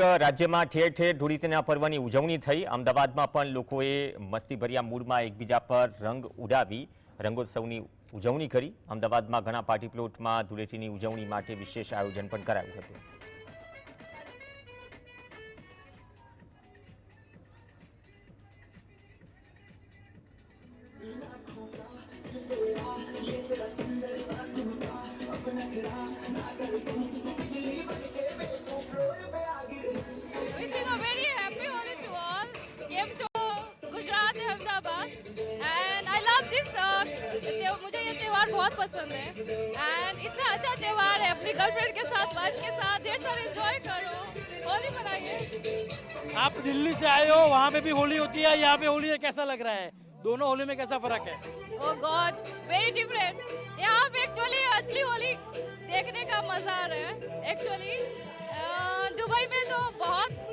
राज्य में ठेठ ढोलीतेना पर्वनी ઉજવણી થઈ અમદાવાદમાં પણ લોકોએ મસ્તીભરીયા મૂડમાં એકબીજા પર રંગ ઉડાવી રંગોત્સવની ઉજવણી કરી અમદાવાદમાં ઘણા પાર્ટી પ્લોટમાં ઢોલેટીની ઉજવણી માટે વિશેષ આયોજન પણ કરાવ્યું હતું मुझे ये त्यौहार बहुत पसंद है एंड इतना अच्छा त्यौहार है अपनी गर्लफ्रेंड के साथ वाइफ के साथ ढेर सारे एंजॉय करो होली मनाइए आप दिल्ली से आए हो वहाँ पे भी होली होती है यहाँ पे होली है कैसा लग रहा है दोनों होली में कैसा फर्क है oh God, very different. यहाँ पे एक्चुअली असली होली देखने का मजा आ रहा है एक्चुअली uh, दुबई में तो बहुत